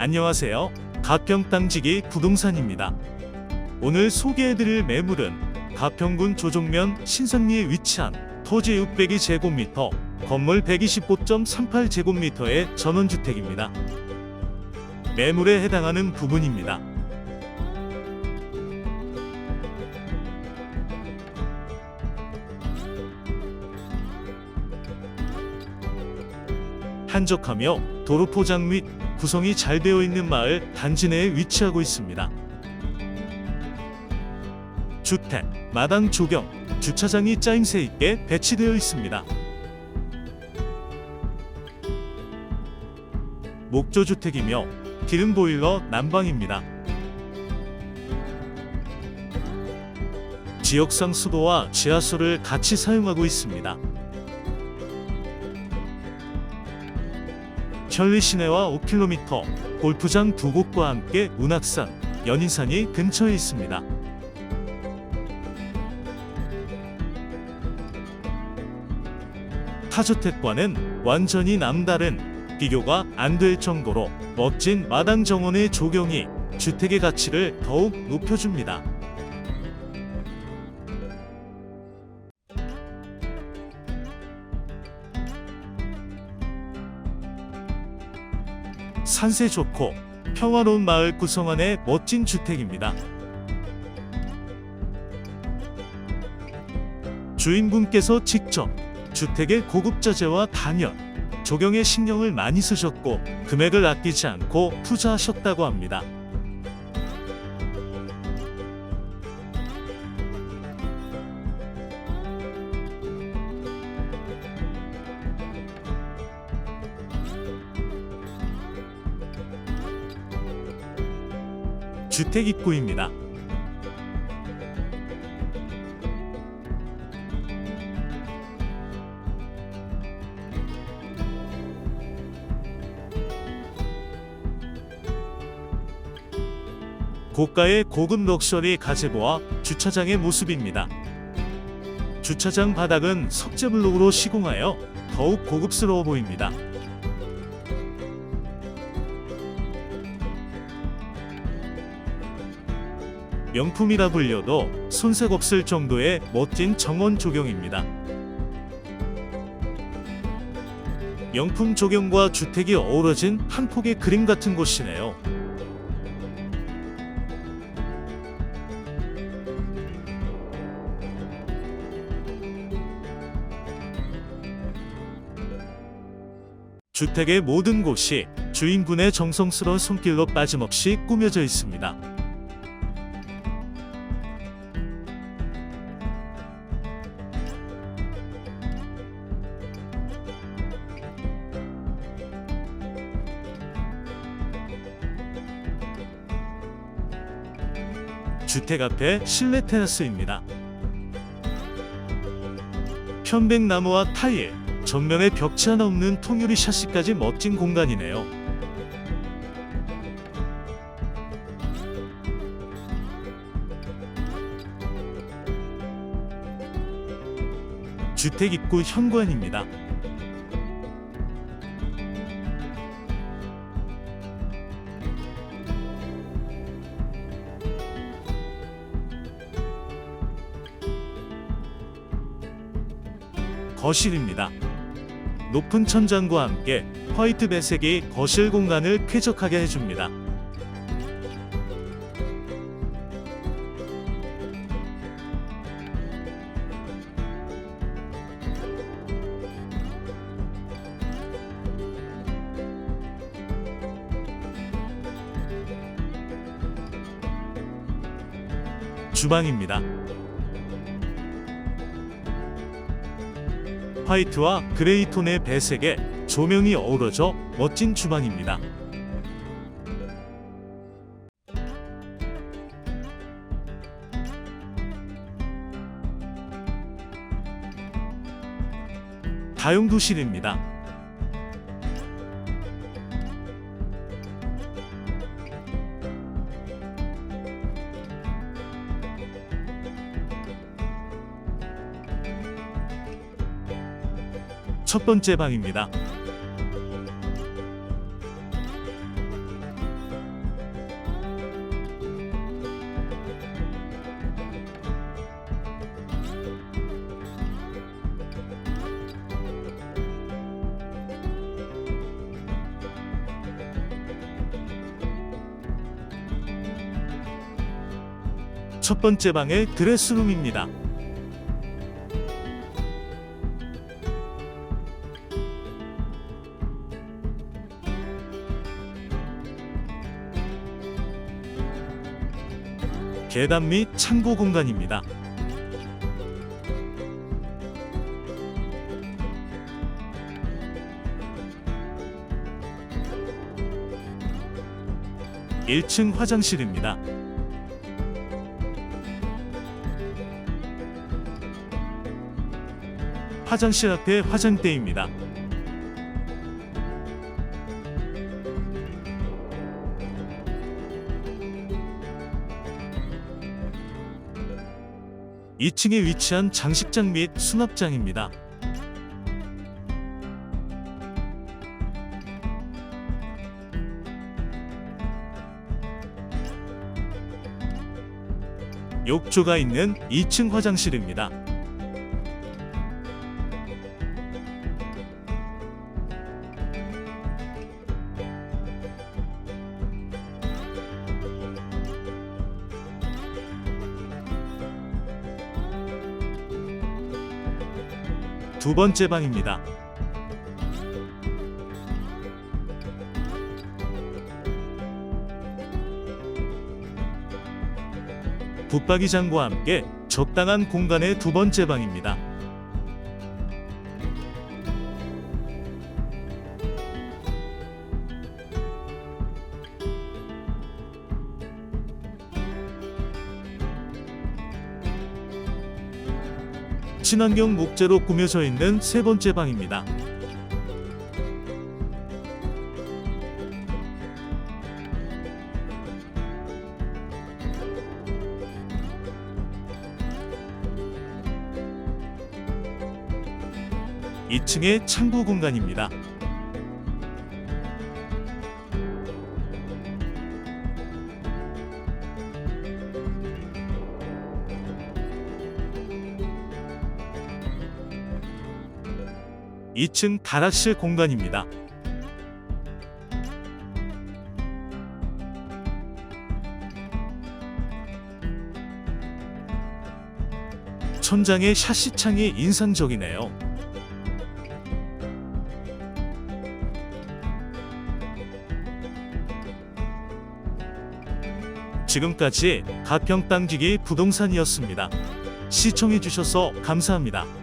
안녕하세요. 가평 땅지기 부동산입니다. 오늘 소개해드릴 매물은 가평군 조종면 신상리에 위치한 토지 602제곱미터, 건물 125.38 제곱미터의 전원주택입니다. 매물에 해당하는 부분입니다. 한적하며 도로 포장 및 구성이 잘 되어 있는 마을 단지 내에 위치하고 있습니다. 주택, 마당 조경, 주차장이 짜임새 있게 배치되어 있습니다. 목조 주택이며 기름 보일러 난방입니다. 지역상 수도와 지하수를 같이 사용하고 있습니다. 현리 시내와 5km, 골프장 두 곳과 함께 운악산, 연인산이 근처에 있습니다. 타주택과는 완전히 남다른 비교가 안 될 정도로 멋진 마당 정원의 조경이 주택의 가치를 더욱 높여줍니다. 산세 좋고 평화로운 마을 구성원의 멋진 주택입니다. 주인분께서 직접 주택의 고급 자재와 단열, 조경에 신경을 많이 쓰셨고 금액을 아끼지 않고 투자하셨다고 합니다. 주택 입구입니다. 고가의 고급 럭셔리 가제보와 주차장의 모습입니다. 주차장 바닥은 석재블록으로 시공하여 더욱 고급스러워 보입니다. 명품이라 불려도 손색 없을 정도의 멋진 정원 조경입니다. 명품 조경과 주택이 어우러진 한 폭의 그림 같은 곳이네요. 주택의 모든 곳이 주인분의 정성스러운 손길로 빠짐없이 꾸며져 있습니다. 주택 앞에 실내 테라스입니다. 편백나무와 타일, 전면에 벽지 하나 없는 통유리 샤시까지 멋진 공간이네요. 주택 입구 현관입니다. 거실입니다. 높은 천장과 함께 화이트 배색이 거실 공간을 쾌적하게 해줍니다. 주방입니다. 화이트와 그레이 톤의 배색에 조명이 어우러져 멋진 주방입니다. 다용도실입니다. 첫 번째 방입니다. 첫 번째 방의 드레스룸입니다. 계단 및 창고 공간입니다. 일층 화장실입니다. 화장실 앞에 화장대입니다. 이층에 위치한 장식장 및 수납장입니다. 욕조가 있는 2층 화장실입니다. 두 번째 방입니다. 붙박이장과 함께 적당한 공간의 두 번째 방입니다. 친환경 목재로 꾸며져 있는 세 번째 방입니다. 이층의 창고 공간입니다. 이층 다락실 공간입니다. 천장의 샤시창이 인상적이네요. 지금까지 가평 땅지기 부동산이었습니다. 시청해주셔서 감사합니다.